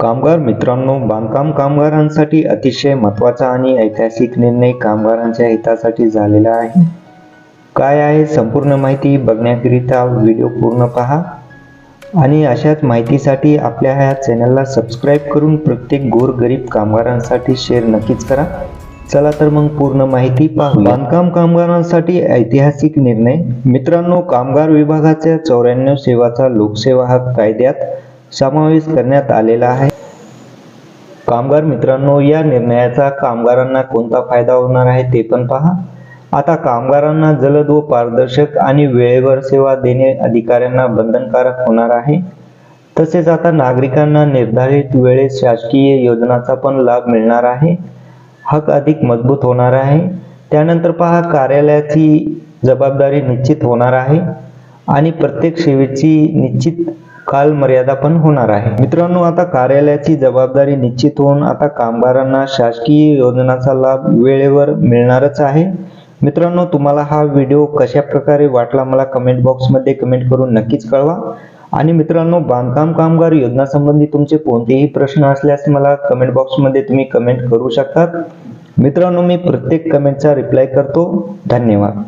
कामगार मित्रांनो बांधकाम कामगारांसाठी अतिशय महत्त्वाचा आणि ऐतिहासिक निर्णय कामगारांच्या हितासाठी झालेला आहे. काय आहे संपूर्ण माहिती बघण्याकरिता व्हिडिओ पूर्ण पहा. आणि अशाच माहितीसाठी आपल्या ह्या चॅनलला सबस्क्राईब करून प्रत्येक गोरगरीब कामगारांसाठी शेअर नक्कीच करा. चला तर मग पूर्ण माहिती पाहू बांधकाम कामगारांसाठी ऐतिहासिक निर्णय. मित्रांनो कामगार विभागाच्या चौऱ्याण्णव सेवाचा लोकसेवा हक कायद्यात समावेश करण्यात आलेला आहे. कामगार मित्रांनो या निर्णयाचा कामगारांना कोणता फायदा होणार आहे ते पण पहा. आता कामगारांना जलद व पारदर्शक आणि वेळेवर सेवा देणे अधिकाऱ्यांना बंधनकारक होणार आहे. तसेच आता नागरिकांना निर्धारित वेळेत शासकीय योजनाचा पण लाभ मिळणार आहे. हक अधिक मजबूत होणार आहे. त्यानंतर पहा कार्यालयाची जबाबदारी निश्चित होणार आहे. आणि प्रत्येक सेवेची निश्चित काल मर्यादा पण होणार आहे. मित्रांनो आता कार्यालयाची जबाबदारी निश्चित होऊन आता कामगारांना शासकीय योजनाचा लाभ वेळेवर मिळणारच आहे. मित्रांनो तुम्हाला हा व्हिडिओ कशा प्रकारे वाटला मला कमेंट बॉक्समध्ये कमेंट करून नक्कीच कळवा. आणि मित्रांनो बांधकाम कामगार योजना संबंधी तुमचे कोणतेही प्रश्न असल्यास मला कमेंट बॉक्समध्ये तुम्ही कमेंट करू शकतात. मित्रांनो मी प्रत्येक कमेंटचा रिप्लाय करतो. धन्यवाद.